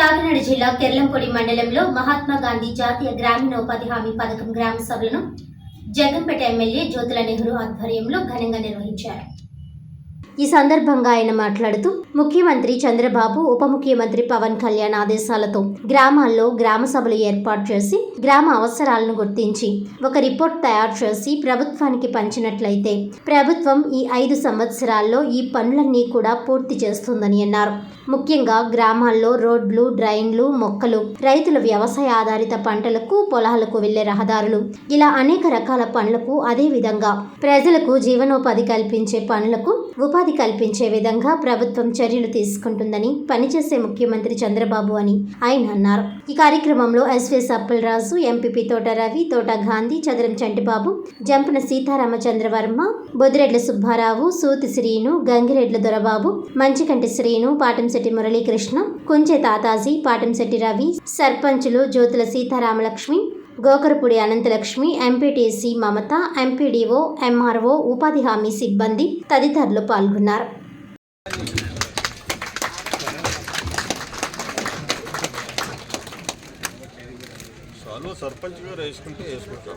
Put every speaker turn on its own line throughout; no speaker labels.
కాకినాడ జిల్లా కెర్లంపొడి మండలంలో మహాత్మా గాంధీ జాతీయ గ్రామీణ ఉపాధి హామీ పథకం గ్రామ సభలను జగంపేట ఎమ్మెల్యే జ్యోతుల నెహ్రూ ఆధ్వర్యంలో ఘనంగా నిర్వహించారు. ఈ సందర్భంగా ఆయన మాట్లాడుతూ ముఖ్యమంత్రి చంద్రబాబు ఉప ముఖ్యమంత్రి పవన్ కళ్యాణ్ ఆదేశాలతో గ్రామాల్లో గ్రామ సభలు ఏర్పాటు చేసి గ్రామ అవసరాలను గుర్తించి ఒక రిపోర్ట్ తయారు చేసి ప్రభుత్వానికి పంచినట్లయితే ప్రభుత్వం ఈ ఐదు సంవత్సరాల్లో ఈ పనులన్నీ కూడా పూర్తి చేస్తుందని అన్నారు. ముఖ్యంగా గ్రామాల్లో రోడ్లు డ్రైన్లు మొక్కలు రైతుల వ్యవసాయ ఆధారిత పంటలకు పొలాలకు వెళ్ళే రహదారులు ఇలా అనేక రకాల పనులకు అదే విధంగా ప్రజలకు జీవనోపాధి కల్పించే పనులకు ఉపాధి కల్పించే విధంగా ప్రభుత్వం చర్యలు తీసుకుంటుందని పనిచేసే ముఖ్యమంత్రి చంద్రబాబు అని ఆయన అన్నారు. ఈ కార్యక్రమంలో ఎస్వి అప్పలరాజు ఎంపీపీ తోట రవి తోట గాంధీ చదరం చంటిబాబు జంపన సీతారామచంద్రవర్మ బొద్దిరెడ్ల సుబ్బారావు సూతి శ్రీను గంగిరెడ్ల దొరబాబు మంచికంటి శ్రీను పాటంశెట్టి మురళీకృష్ణ కుంచె తాతాజీ పాటంశెట్టి రవి సర్పంచులు Jyothula Seetharamalakshmi Gokarapudi Ananthalakshmi MPTC Mamata MPDO MRO ఉపాధి హామీ సిబ్బంది తదితరులు పాల్గొన్నారు.
సర్పంచ్ గారు వేసుకుంటే వేసుకుంటాం.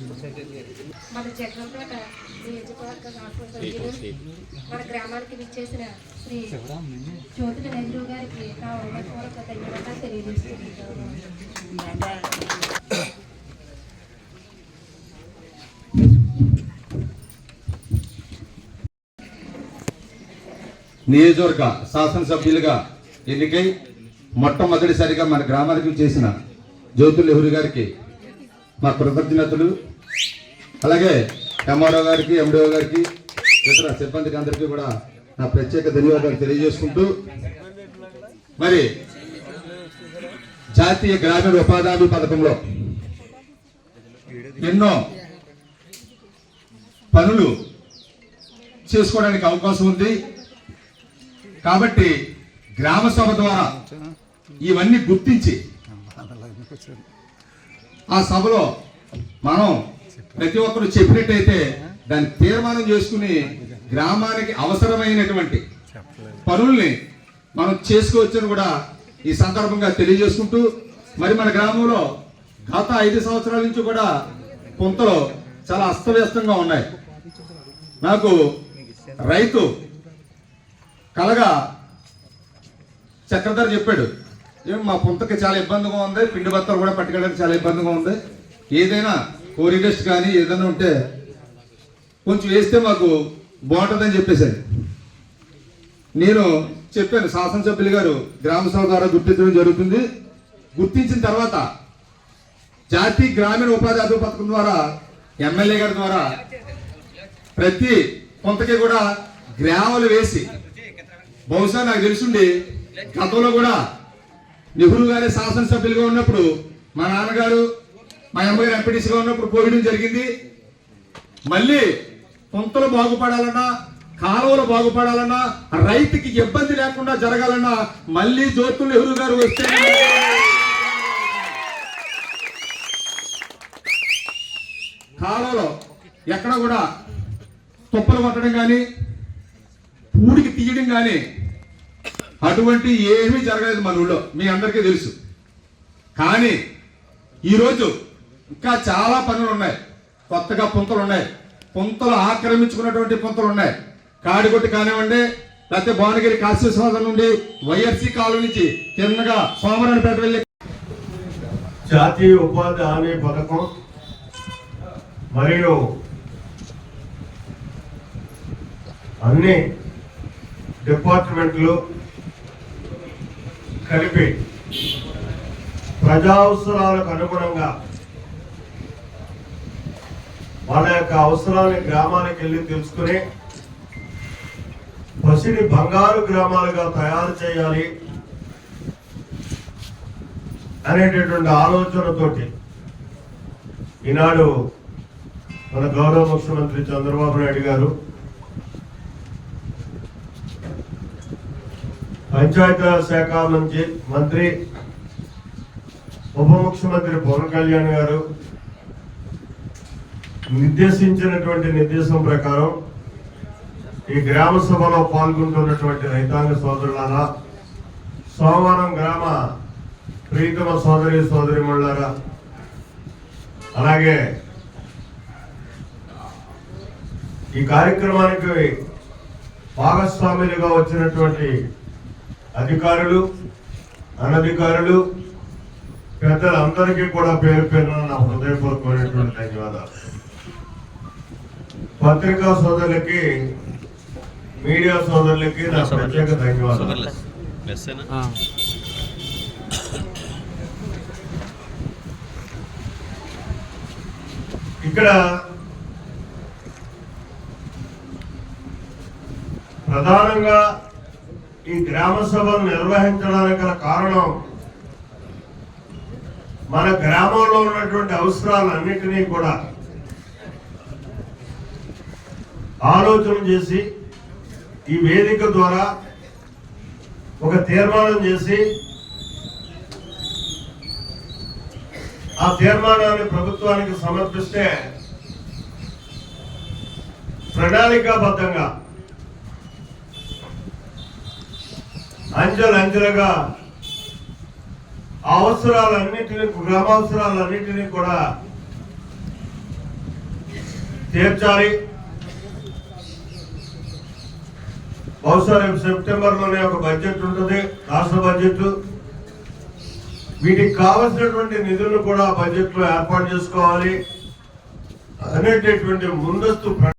మన చక్రపేట నియోజకవర్గ మన గ్రామానికి విచ్చేసిన శ్రీ జ్యోతుల నెహ్రూ గారికి నా ఉన్నతపూర్వక ధన్యవాదాలు తెలియజేస్తున్నాను.
నియోజకవర్గ శాసనసభ్యులుగా ఎన్నికై మొట్టమొదటిసారిగా మన గ్రామానికి చేసిన జ్యోతుల నెహ్రూ గారికి మా కృతజ్ఞతలు. అలాగే ఎంఆర్ఓ గారికి ఎండిఓ గారికి ఇతర సిబ్బందికి అందరికీ కూడా నా ప్రత్యేక ధన్యవాదాలు తెలియజేసుకుంటూ మరి జాతీయ గ్రామీణ ఉపాధి పథకంలో ఎన్నో పనులు చేసుకోవడానికి అవకాశం ఉంది. కాబట్టి గ్రామ సభ ద్వారా ఇవన్నీ గుర్తించి ఆ సభలో మనం ప్రతి ఒక్కరు చెప్పినట్టయితే దాన్ని తీర్మానం చేసుకుని గ్రామానికి అవసరమైనటువంటి పనుల్ని మనం చేసుకోవచ్చని కూడా ఈ సందర్భంగా తెలియజేసుకుంటూ మరి మన గ్రామంలో గత ఐదు సంవత్సరాల నుంచి కూడా కొంతలో చాలా అస్తవ్యస్తంగా ఉన్నాయి. నాకు రైతు కలగా చక్రధర్ చెప్పాడు ఏం మా పుంతకి చాలా ఇబ్బందిగా ఉంది పిండి బత్తలు కూడా పట్టుకెళ్ళడానికి చాలా ఇబ్బందిగా ఉంది. ఏదైనా కోరినెస్ట్ కానీ ఏదైనా ఉంటే కొంచెం వేస్తే మాకు బాగుంటుందని చెప్పేశాడు నేను చెప్పాను శాసనసభ్యులు గారు గ్రామ సభ ద్వారా గుర్తించడం జరుగుతుంది. గుర్తించిన తర్వాత జాతీయ గ్రామీణ ఉపాధి హామీ పథకం ద్వారా ఎమ్మెల్యే గారి ద్వారా ప్రతి కొంతకి కూడా గ్రామాలు వేసి బహుశా నాకు తెలుసుండి గతంలో కూడా నెహ్రూ గారి శాసనసభ్యులుగా ఉన్నప్పుడు మా నాన్నగారు మా అమ్మగారు ఎంపీటీసీగా ఉన్నప్పుడు పోయడం జరిగింది. మళ్ళీ పొంతలు బాగుపడాలన్నా కాలువలు బాగుపడాలన్నా రైతుకి ఇబ్బంది లేకుండా జరగాలన్నా మళ్ళీ జ్యోతుల నెహ్రూ గారు వస్తే కాలువలో ఎక్కడ కూడా తుప్పలు కొట్టడం కానీ పూడికి తీయడం కానీ అటువంటి ఏమీ జరగలేదు మన ఊళ్ళో. మీ అందరికీ తెలుసు. కానీ ఈరోజు ఇంకా చాలా పనులు ఉన్నాయి. కొత్తగా పుంతలు ఉన్నాయి. పుంతలు ఆక్రమించుకున్నటువంటి పుంతలు ఉన్నాయి. కాడిగొట్టి కానివ్వండి లేకపోతే భువనగిరి కాశీశ్వాసం నుండి వైఎస్సీ కాలం నుంచి తిన్నగా సోమరాణపేట వెళ్ళి
జాతీయ ఉపాధి హామీ పథకం మరియు అన్ని డిపార్ట్మెంట్లు కలిపి ప్రజా అవసరాలకు అనుగుణంగా వాళ్ళ యొక్క అవసరాన్ని గ్రామానికి వెళ్ళి తెలుసుకుని పసిడి బంగారు గ్రామాలుగా తయారు చేయాలి అనేటటువంటి ఆలోచనతోటి ఈనాడు మన గౌరవ ముఖ్యమంత్రి చంద్రబాబు నాయుడు గారు పంచాయతీరాజ్ శాఖ నుంచి మంత్రి ఉప ముఖ్యమంత్రి పవన్ కళ్యాణ్ గారు నిర్దేశించినటువంటి నిర్దేశం ప్రకారం ఈ గ్రామ సభలో పాల్గొంటున్నటువంటి రైతాంగ సోదరులారా సోమవారం గ్రామ ప్రీతమ సోదరి సోదరి అలాగే ఈ కార్యక్రమానికి భాగస్వాములుగా వచ్చినటువంటి అధికారులు అనధికారులు పెద్దలందరికీ కూడా పేరు పేరున నా హృదయపూర్వకమైనటువంటి ధన్యవాదాలు. పత్రికా సోదరులకి మీడియా సోదరులకి నా ప్రత్యేక ధన్యవాదాలు. ఇక్కడ ప్రధానంగా ఈ గ్రామ సభలు నిర్వహించడానికి గల కారణం మన గ్రామంలో ఉన్నటువంటి అవసరాలన్నిటినీ కూడా ఆలోచన చేసి ఈ వేదిక ద్వారా ఒక తీర్మానం చేసి ఆ తీర్మానాన్ని ప్రభుత్వానికి సమర్పిస్తే ప్రణాళికాబద్ధంగా అంచెలంచెలుగా ఆ అవసరాలన్నిటినీ గ్రామావసరాలన్నిటినీ కూడా తీర్చాలి. బహుశా రేపు సెప్టెంబర్లోనే ఒక బడ్జెట్ ఉంటుంది రాష్ట్ర బడ్జెట్. వీటికి కావలసినటువంటి నిధులను కూడా బడ్జెట్లో ఏర్పాటు చేసుకోవాలి. అనేటటువంటి ముందస్తు